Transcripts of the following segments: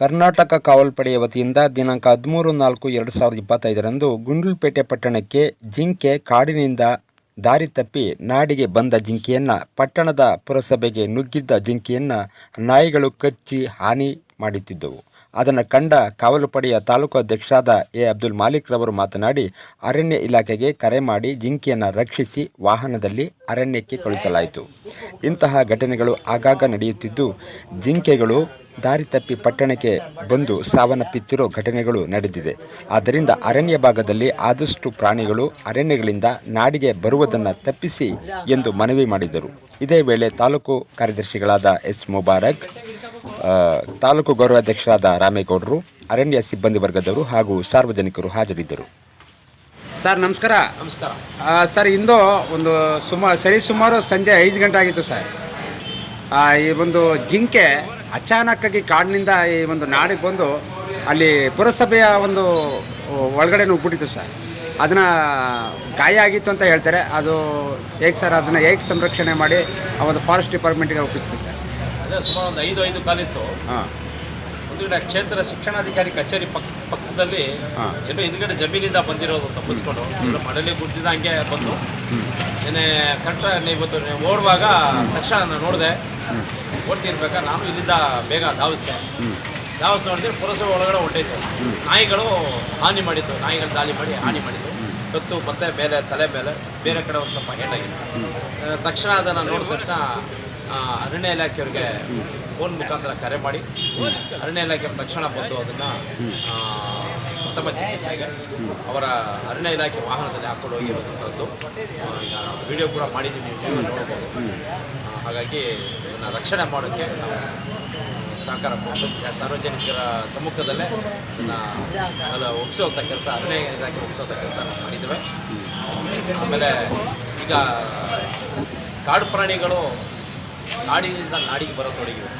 ಕರ್ನಾಟಕ ಕಾವಲ್ಪಡೆಯ ವತಿಯಿಂದ ದಿನಾಂಕ ಹದಿಮೂರು ನಾಲ್ಕು ಎರಡು ಸಾವಿರದ ಇಪ್ಪತ್ತೈದರಂದು ಗುಂಡ್ಲುಪೇಟೆ ಪಟ್ಟಣಕ್ಕೆ ಜಿಂಕೆ ಕಾಡಿನಿಂದ ದಾರಿ ತಪ್ಪಿ ನಾಡಿಗೆ ಬಂದ ಜಿಂಕೆಯನ್ನು, ಪಟ್ಟಣದ ಪುರಸಭೆಗೆ ನುಗ್ಗಿದ್ದ ಜಿಂಕೆಯನ್ನು ನಾಯಿಗಳು ಕಚ್ಚಿ ಹಾನಿ ಮಾಡುತ್ತಿದ್ದವು. ಅದನ್ನು ಕಂಡ ಕಾವಲು ಪಡೆಯ ತಾಲೂಕು ಅಧ್ಯಕ್ಷರಾದ ಎ. ಅಬ್ದುಲ್ ಮಾಲಿಕ್ ರವರು ಮಾತನಾಡಿ, ಅರಣ್ಯ ಇಲಾಖೆಗೆ ಕರೆ ಮಾಡಿ ಜಿಂಕೆಯನ್ನು ರಕ್ಷಿಸಿ ವಾಹನದಲ್ಲಿ ಅರಣ್ಯಕ್ಕೆ ಕಳುಹಿಸಲಾಯಿತು. ಇಂತಹ ಘಟನೆಗಳು ಆಗಾಗ ನಡೆಯುತ್ತಿದ್ದು, ಜಿಂಕೆಗಳು ದಾರಿ ತಪ್ಪಿ ಪಟ್ಟಣಕ್ಕೆ ಬಂದು ಸಾವನ್ನಪ್ಪಿತ್ತಿರೋ ಘಟನೆಗಳು ನಡೆದಿದೆ. ಆದ್ದರಿಂದ ಅರಣ್ಯ ಭಾಗದಲ್ಲಿ ಆದಷ್ಟು ಪ್ರಾಣಿಗಳು ಅರಣ್ಯಗಳಿಂದ ನಾಡಿಗೆ ಬರುವುದನ್ನು ತಪ್ಪಿಸಿ ಎಂದು ಮನವಿ ಮಾಡಿದರು. ಇದೇ ವೇಳೆ ತಾಲೂಕು ಕಾರ್ಯದರ್ಶಿಗಳಾದ ಎಸ್ ಮುಬಾರಕ್ ತಾಲೂಕು ಗೌರವಾಧ್ಯಕ್ಷರಾದ ರಾಮೇಗೌಡರು ಅರಣ್ಯ ಸಿಬ್ಬಂದಿ ವರ್ಗದವರು ಹಾಗೂ ಸಾರ್ವಜನಿಕರು ಹಾಜರಿದ್ದರು. ಸರ್ ನಮಸ್ಕಾರ. ನಮಸ್ಕಾರ. ಸರ್ ಇಂದು ಒಂದು ಸುಮಾರು ಸರಿ ಸುಮಾರು ಸಂಜೆ ಐದು ಗಂಟೆ ಆಗಿತ್ತು ಸರ್. ಆ, ಈ ಒಂದು ಜಿಂಕೆ ಅಚಾನಕ್ಕಾಗಿ ಕಾಡಿನಿಂದ ಈ ಒಂದು ನಾಡಿಗೆ ಬಂದು ಅಲ್ಲಿ ಪುರಸಭೆಯ ಒಂದು ಒಳಗಡೆ ನುಗ್ಬಿಟ್ಟಿತ್ತು ಸರ್. ಅದನ್ನು ಗಾಯ ಆಗಿತ್ತು ಅಂತ ಹೇಳ್ತಾರೆ. ಅದು ಹೇಗೆ ಸರ್ ಅದನ್ನು ಹೇಗೆ ಸಂರಕ್ಷಣೆ ಮಾಡಿ ಆ ಒಂದು ಫಾರೆಸ್ಟ್ ಡಿಪಾರ್ಟ್ಮೆಂಟ್ಗೆ ಒಪ್ಪಿಸ್ತೀವಿ ಸರ್? ಅದೇ ಸುಮಾರು ಒಂದು ಐದು ಐದು ಕಾಲಿತ್ತು. ಹಾಂ. ಒಂದು ಕ್ಷೇತ್ರ ಶಿಕ್ಷಣಾಧಿಕಾರಿ ಕಚೇರಿ ಪಕ್ಕ ಪಕ್ಕದಲ್ಲಿ ಎಲ್ಲ ಎಲ್ಲೋ ಹಿಂದ್ಗಡೆ ಜಮೀನಿಂದ ಬಂದಿರೋದು ತಪ್ಪಿಸ್ಕೊಂಡು. ಮಡಲಿ ಗುಡ್ತಿದ್ದ ಕೂತಿದ್ದ ಹಂಗೆ ಬಂದು. ಏನೇ ಕಟ್ಟ ಇವತ್ತು ಓಡುವಾಗ ತಕ್ಷಣ ನಾನು ನೋಡಿದೆ. ಓಡ್ತಿರ್ಬೇಕಾ? ನಾನು ಇಲ್ಲಿಂದ ಬೇಗ ಧಾವಿಸ್ದೆ. ಧಾವಿಸ್ ನೋಡಿದ್ರೆ ಪುರಸಭೆ ಒಳಗಡೆ ಹೊಂಟೈತೆ. ನಾಯಿಗಳು ಹಾನಿ ಮಾಡಿತ್ತು. ನಾಯಿಗಳು ದಾಳಿ ಮಾಡಿ ಹಾನಿ ಮಾಡಿತ್ತು ಕತ್ತು ಮತ್ತೆ ಬೇರೆ ತಲೆ ಮೇಲೆ ಬೇರೆ ಕಡೆ ಒಂದು ಸ್ವಲ್ಪ ಏಟಾಗಿತ್ತು ಆ, ತಕ್ಷಣ ಅದನ್ನು ನೋಡಿದ ತಕ್ಷಣ ಅರಣ್ಯ ಇಲಾಖೆಯವ್ರಿಗೆ ಫೋನ್ ಮುಖಾಂತರ ಕರೆ ಮಾಡಿ. ಅರಣ್ಯ ಇಲಾಖೆ ತಕ್ಷಣ ಬಂದು ಅದನ್ನು ಉತ್ತಮ ಚಿಕಿತ್ಸೆಗೆ ಅವರ ಅರಣ್ಯ ಇಲಾಖೆ ವಾಹನದಲ್ಲಿ ಹಾಕೊಂಡು ಹೋಗಿರುವಂಥದ್ದು. ಈಗ ವಿಡಿಯೋ ಕೂಡ ಮಾಡಿದ್ದೀವಿ, ನೀವು ನೋಡ್ಬೋದು. ಹಾಗಾಗಿ ಇದನ್ನು ರಕ್ಷಣೆ ಮಾಡೋಕ್ಕೆ ನಾವು ಸಹಕಾರ ಸಾರ್ವಜನಿಕರ ಸಮ್ಮುಖದಲ್ಲೇ ಇದನ್ನು ಅಲ್ಲ ಒಪ್ಪಿಸುವಂಥ ಕೆಲಸ, ಅರಣ್ಯ ಇಲಾಖೆ ಒಪ್ಪಿಸುವಂಥ ಕೆಲಸ ಮಾಡಿದ್ದೇವೆ. ಆಮೇಲೆ ಈಗ ಕಾಡು ಪ್ರಾಣಿಗಳು ನಾಡಿನಿಂದ ನಾಡಿಗೆ ಬರೋ ತೊಡಗಿವೆ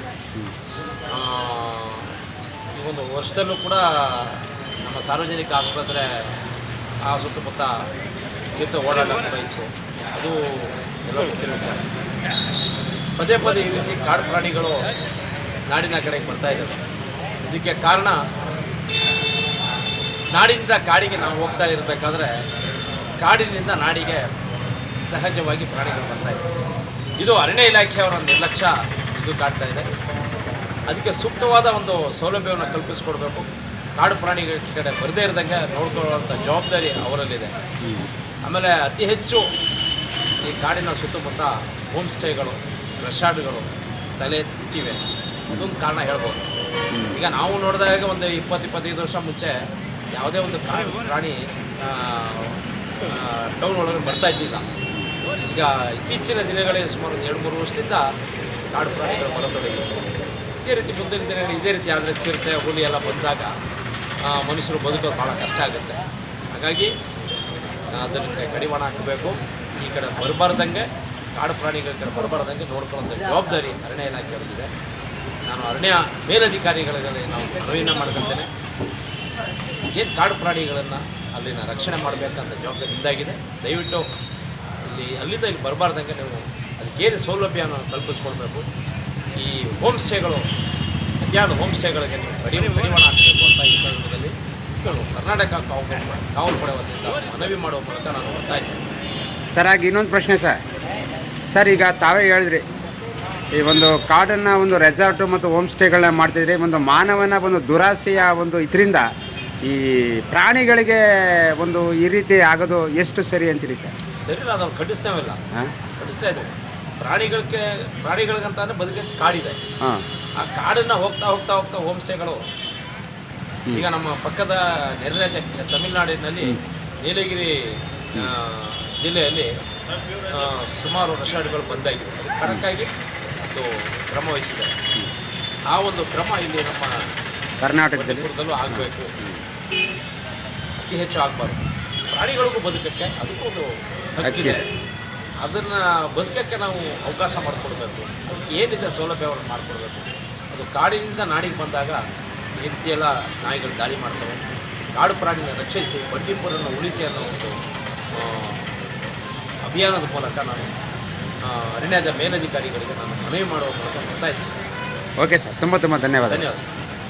ಈ ಒಂದು ವರ್ಷದಲ್ಲೂ ಕೂಡ ಸಾರ್ವಜನಿಕ ಆಸ್ಪತ್ರೆ ಆ ಸುತ್ತಮುತ್ತ ಚಿತ್ತ ಓಡಾಟ ಇತ್ತು. ಅದು ಎಲ್ಲ ಗೊತ್ತಿರುತ್ತೆ. ಪದೇ ಪದೇ ಈ ರೀತಿ ಕಾಡು ಪ್ರಾಣಿಗಳು ನಾಡಿನ ಕಡೆಗೆ ಬರ್ತಾ ಇದ್ದಾವೆ. ಇದಕ್ಕೆ ಕಾರಣ, ನಾಡಿನಿಂದ ಕಾಡಿಗೆ ನಾವು ಹೋಗ್ತಾ ಇರಬೇಕಾದ್ರೆ ಕಾಡಿನಿಂದ ನಾಡಿಗೆ ಸಹಜವಾಗಿ ಪ್ರಾಣಿಗಳು ಬರ್ತಾ ಇದ್ದಾವೆ. ಇದು ಅರಣ್ಯ ಇಲಾಖೆಯವರ ನಿರ್ಲಕ್ಷ್ಯ ಇದು ಕಾಡ್ತಾ ಇದೆ. ಅದಕ್ಕೆ ಸೂಕ್ತವಾದ ಒಂದು ಸೌಲಭ್ಯವನ್ನು ಕಲ್ಪಿಸ್ಕೊಡ್ಬೇಕು. ಕಾಡು ಪ್ರಾಣಿಗಳ ಕಡೆ ಬರದೇ ಇರದಂಗೆ ನೋಡ್ಕೊಳ್ಳುವಂಥ ಜವಾಬ್ದಾರಿ ಅವರಲ್ಲಿದೆ. ಆಮೇಲೆ ಅತಿ ಹೆಚ್ಚು ಈ ಕಾಡಿನ ಸುತ್ತಮುತ್ತ ಹೋಮ್ ಸ್ಟೇಗಳು ರೆಸಾರ್ಟ್ಗಳು ತಲೆ ಎತ್ತಿವೆ ಅದೊಂದು ಕಾರಣ ಹೇಳ್ಬೋದು. ಈಗ ನಾವು ನೋಡಿದಾಗ ಒಂದು ಇಪ್ಪತ್ತು, ಇಪ್ಪತ್ತೈದು ವರ್ಷ ಮುಂಚೆ ಯಾವುದೇ ಒಂದು ಕಾಡು ಪ್ರಾಣಿ ಟೌನ್ ಒಳಗೆ ಬರ್ತಾ ಇದ್ದಿಲ್ಲ. ಈಗ ಇತ್ತೀಚಿನ ದಿನಗಳಲ್ಲಿ ಸುಮಾರು ಒಂದು ಎರಡು ಮೂರು ವರ್ಷದಿಂದ ಕಾಡು ಪ್ರಾಣಿಗಳು ಬರತೊಡಗಿವೆ ಇದೇ ರೀತಿ ಮುಂದಿನ ದಿನಗಳು ಇದೇ ರೀತಿ ಆದರೆ ಚಿರತೆ, ಹುಲಿ ಎಲ್ಲ ಬಂದಾಗ ಮನುಷ್ಯರು ಬದುಕೋದು ಭಾಳ ಕಷ್ಟ ಆಗುತ್ತೆ. ಹಾಗಾಗಿ ಅದಕ್ಕೆ ಕಡಿವಾಣ ಹಾಕಬೇಕು. ಈ ಕಡೆ ಬರಬಾರ್ದಂಗೆ, ಕಾಡು ಪ್ರಾಣಿಗಳ ಕಡೆ ಬರಬಾರ್ದಂಗೆ ನೋಡ್ಕೊಳ್ಳೋಂಥ ಜವಾಬ್ದಾರಿ ಅರಣ್ಯ ಇಲಾಖೆಯವರಿಗಿದೆ ನಾನು ಅರಣ್ಯ ಮೇಲಧಿಕಾರಿಗಳಿಗೆ ನಾವು ಮನವಿಯನ್ನು ಮಾಡ್ಕೊಳ್ತೇನೆ. ಏನು ಕಾಡು ಪ್ರಾಣಿಗಳನ್ನು ಅಲ್ಲಿನ ರಕ್ಷಣೆ ಮಾಡಬೇಕಂತ ಜವಾಬ್ದಾರಿ ಇದಾಗಿದೆ ದಯವಿಟ್ಟು ಇಲ್ಲಿ ಅಲ್ಲಿಂದ ಇಲ್ಲಿ ಬರಬಾರ್ದಂಗೆ ನೀವು ಅದಕ್ಕೇನು ಸೌಲಭ್ಯವನ್ನು ಕಲ್ಪಿಸ್ಕೊಳ್ಬೇಕು. ಈ ಹೋಮ್ ಸ್ಟೇಗಳು ಅತಿಯಾದ ಹೋಮ್ ಸ್ಟೇಗಳಿಗೆ ನೀವು ಕಡಿಮೆ ಕಡಿವಾಣ ಹಾಕಬೇಕು ಅಂತ ಈ ಸಂದರ್ಭದಲ್ಲಿ ಕರ್ನಾಟಕ ಕಾವಲು ಕಾವಲು ಪಡೆ ವತಿಯಿಂದ ಮನವಿ ಮಾಡುವ ಮೂಲಕ ನಾನು ಒತ್ತಾಯಿಸ್ತೀನಿ. ಸರ್ ಆಗ ಇನ್ನೊಂದು ಪ್ರಶ್ನೆ ಸರ್. ಸರ್ ಈಗ ತಾವೇ ಹೇಳಿದ್ರಿ ಈ ಒಂದು ಕಾಡನ್ನು ಒಂದು ರೆಸಾರ್ಟು ಮತ್ತು ಹೋಮ್ ಸ್ಟೇಗಳನ್ನ ಮಾಡ್ತಿದ್ರಿ. ಒಂದು ಮಾನವನ ಒಂದು ದುರಾಸೆಯ ಒಂದು ಇದರಿಂದ ಈ ಪ್ರಾಣಿಗಳಿಗೆ ಒಂದು ಈ ರೀತಿ ಆಗೋದು ಎಷ್ಟು ಸರಿ ಅಂತೀರಿ ಸರ್? ಸರಿ ಅದನ್ನು ಖಂಡಿಸ್ತೇವಿಲ್ಲ ಹಾಂ? ಖಂಡಿಸ್ತಾ ಇದ್ದೀವಿ ಪ್ರಾಣಿಗಳಿಗೆ ಪ್ರಾಣಿಗಳಿಗಂತಾನೆ ಬದುಕಕ್ಕೆ ಕಾಡಿದೆ. ಹಾಂ. ಆ ಕಾಡನ್ನು ಹೋಗ್ತಾ ಹೋಗ್ತಾ ಹೋಗ್ತಾ ಹೋಮ್. ಸ್ಟೇಗಳು ಈಗ ನಮ್ಮ ಪಕ್ಕದ ನೆರೆ ರಾಜ್ಯ ತಮಿಳುನಾಡಿನಲ್ಲಿ ನೀಲಗಿರಿ ಆ, ಜಿಲ್ಲೆಯಲ್ಲಿ ಆ, ಸುಮಾರು ರೆಸಾರ್ಟ್ಗಳು ಬಂದಾಗಿವೆ ಅದಕ್ಕೆ ಖಡಕ್ಕಾಗಿ ಒಂದು ಕ್ರಮ ವಹಿಸಿದೆ. ಆ ಒಂದು ಕ್ರಮ ಇಲ್ಲಿ ನಮ್ಮ ಕರ್ನಾಟಕದಲ್ಲಿ? ಆಗಬೇಕು. ಅತಿ ಹೆಚ್ಚು ಆಗಬಾರ್ದು. ಪ್ರಾಣಿಗಳಿಗೂ ಬದುಕಕ್ಕೆ ಅದಕ್ಕೂ ಒಂದು ಹಕ್ಕಿದೆ. ಅದನ್ನು ಬದುಕಕ್ಕೆ ನಾವು ಅವಕಾಶ ಮಾಡಿಕೊಡ್ಬೇಕು. ಅದಕ್ಕೆ ಏನಿದೆ ಸೌಲಭ್ಯವನ್ನು ಮಾಡಿಕೊಡ್ಬೇಕು. ಅದು ಕಾಡಿನಿಂದ ನಾಡಿಗೆ ಬಂದಾಗ ಈ ರೀತಿಯೆಲ್ಲ ನಾಯಿಗಳು ದಾಳಿ ಮಾಡ್ತವೆ. ಕಾಡು ಪ್ರಾಣಿನ ರಕ್ಷಿಸಿ ಬಂಡೀಪುರನ್ನು ಉಳಿಸಿ ಅನ್ನೋ ಒಂದು ಅಭಿಯಾನದ ಮೂಲಕ ನಾನು ಅರಣ್ಯದ ಮೇಲಧಿಕಾರಿಗಳಿಗೆ ನಾನು ಮನವಿ ಮಾಡುವ ಮೂಲಕ ಒತ್ತಾಯಿಸ್ತೀನಿ. ಓಕೆ ಸರ್ ತುಂಬ ತುಂಬ ಧನ್ಯವಾದ ಧನ್ಯವಾದ